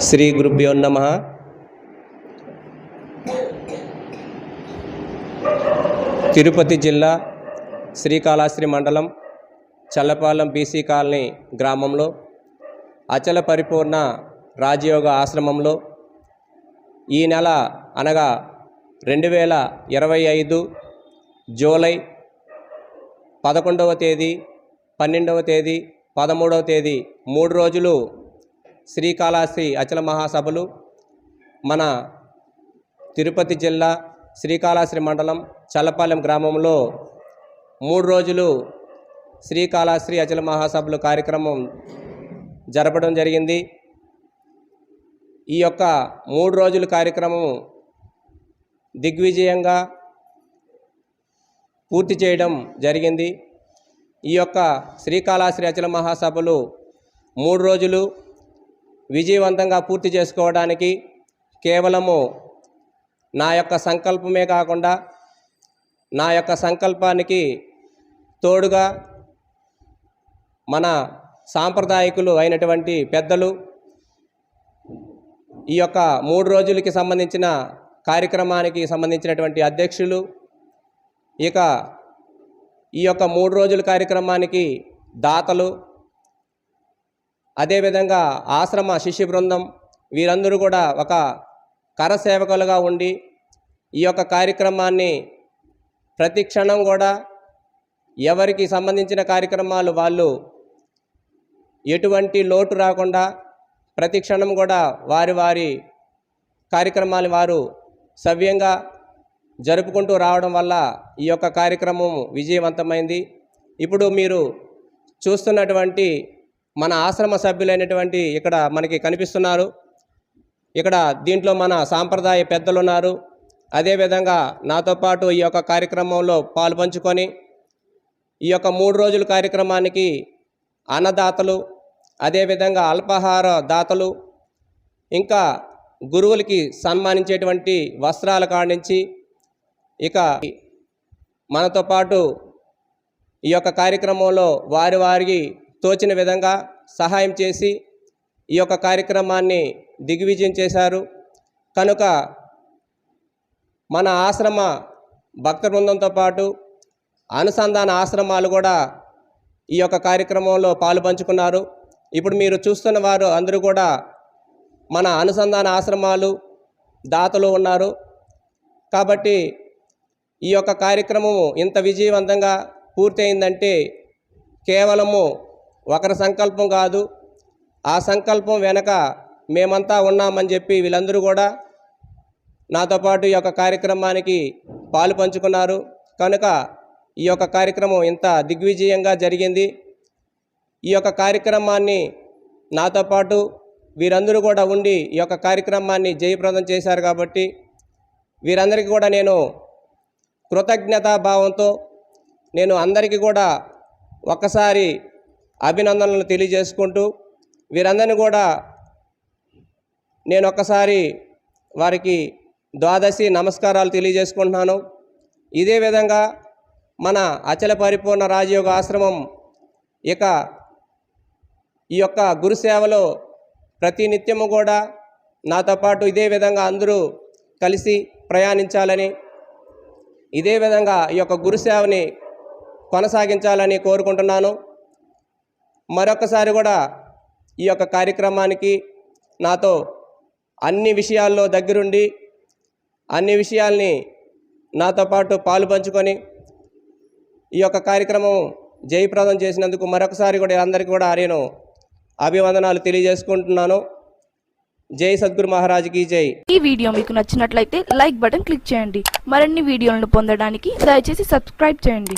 శ్రీ గురుభ్యో నమ. తిరుపతి జిల్లా శ్రీకాళాశ్రీ మండలం చల్లపాలెం బీసీ కాలనీ గ్రామంలో అచల పరిపూర్ణ రాజయోగ ఆశ్రమంలో ఈ నెల అనగా రెండు వేల ఇరవై ఐదు జూలై పదకొండవ తేదీ పన్నెండవ తేదీ పదమూడవ తేదీ మూడు రోజులు శ్రీకాళహస్తి అచల మహాసభలు మన తిరుపతి జిల్లా శ్రీకాళహస్తి మండలం చల్లపాలెం గ్రామంలో మూడు రోజులు శ్రీకాళహస్తి అచల మహాసభలు కార్యక్రమం జరపడం జరిగింది. ఈ యొక్క మూడు రోజుల కార్యక్రమం దిగ్విజయంగా పూర్తి చేయడం జరిగింది. ఈ యొక్క శ్రీకాళహస్తి అచల మహాసభలు మూడు రోజులు విజయవంతంగా పూర్తి చేసుకోవడానికి కేవలము నా యొక్క సంకల్పమే కాకుండా నా యొక్క సంకల్పానికి తోడుగా మన సాంప్రదాయకులు అయినటువంటి పెద్దలు ఈ యొక్క మూడు రోజులకి సంబంధించిన కార్యక్రమానికి సంబంధించినటువంటి అధ్యక్షులు ఇక ఈ యొక్క మూడు రోజుల కార్యక్రమానికి దాతలు అదేవిధంగా ఆశ్రమ శిష్య బృందం వీరందరూ కూడా ఒక కరసేవకులుగా ఉండి ఈ యొక్క కార్యక్రమాన్ని ప్రతి క్షణం కూడా ఎవరికి సంబంధించిన కార్యక్రమాలు వాళ్ళు ఎటువంటి లోటు రాకుండా ప్రతి క్షణం కూడా వారి వారి కార్యక్రమాలు వారు సవ్యంగా జరుపుకుంటూ రావడం వల్ల ఈ యొక్క కార్యక్రమం విజయవంతమైంది. ఇప్పుడు మీరు చూస్తున్నటువంటి మన ఆశ్రమ సభ్యులైనటువంటి ఇక్కడ మనకి కనిపిస్తున్నారు. ఇక్కడ దీంట్లో మన సాంప్రదాయ పెద్దలు ఉన్నారు అదేవిధంగా నాతో పాటు ఈ యొక్క కార్యక్రమంలో పాల్పంచుకొని ఈ యొక్క మూడు రోజుల కార్యక్రమానికి అన్నదాతలు అదేవిధంగా అల్పాహార దాతలు ఇంకా గురువులకి సన్మానించేటువంటి వస్త్రాల కాడించి ఇక మనతో పాటు ఈ యొక్క కార్యక్రమంలో వారి వారికి తోచిన విధంగా సహాయం చేసి ఈ యొక్క కార్యక్రమాన్ని దిగ్విజయం చేశారు. కనుక మన ఆశ్రమ భక్త బృందంతో పాటు అనుసంధాన ఆశ్రమాలు కూడా ఈ యొక్క కార్యక్రమంలో పాలు పంచుకున్నారు. ఇప్పుడు మీరు చూస్తున్న వారు అందరూ కూడా మన అనుసంధాన ఆశ్రమాలు దాతలు ఉన్నారు. కాబట్టి ఈ యొక్క కార్యక్రమము ఇంత విజయవంతంగా పూర్తయిందంటే కేవలము ఒకరి సంకల్పం కాదు ఆ సంకల్పం వెనక మేమంతా ఉన్నామని చెప్పి వీళ్ళందరూ కూడా నాతో పాటు ఈ యొక్క కార్యక్రమానికి పాలు పంచుకున్నారు. కనుక ఈ యొక్క కార్యక్రమం ఇంత దిగ్విజయంగా జరిగింది. ఈ యొక్క కార్యక్రమాన్ని నాతో పాటు వీరందరూ కూడా ఉండి ఈ యొక్క కార్యక్రమాన్ని జయప్రదం చేశారు కాబట్టి వీరందరికీ కూడా నేను కృతజ్ఞతాభావంతో నేను అందరికీ కూడా ఒక్కసారి అభినందనలు తెలియజేసుకుంటూ వీరందరినీ కూడా నేను ఒక్కసారి వారికి ద్వాదశి నమస్కారాలు తెలియజేసుకుంటున్నాను. ఇదే విధంగా మన అచల పరిపూర్ణ రాజయోగ ఆశ్రమం ఇక ఈ యొక్క గురుసేవలో ప్రతి నిత్యము కూడా నాతో పాటు ఇదే విధంగా అందరూ కలిసి ప్రయాణించాలని ఇదే విధంగా ఈ యొక్క గురుసేవని కొనసాగించాలని కోరుకుంటున్నాను. మరొకసారి కూడా ఈ యొక్క కార్యక్రమానికి నాతో అన్ని విషయాల్లో దగ్గరుండి అన్ని విషయాల్ని నాతో పాటు పాలు పంచుకొని ఈ యొక్క కార్యక్రమం జయప్రదం చేసినందుకు మరొకసారి కూడా అందరికీ కూడా నేను అభివందనాలు తెలియజేసుకుంటున్నాను. జై సద్గురు మహారాజ్కి జై. ఈ వీడియో మీకు నచ్చినట్లయితే లైక్ బటన్ క్లిక్ చేయండి. మరిన్ని వీడియోలను పొందడానికి దయచేసి సబ్స్క్రైబ్ చేయండి.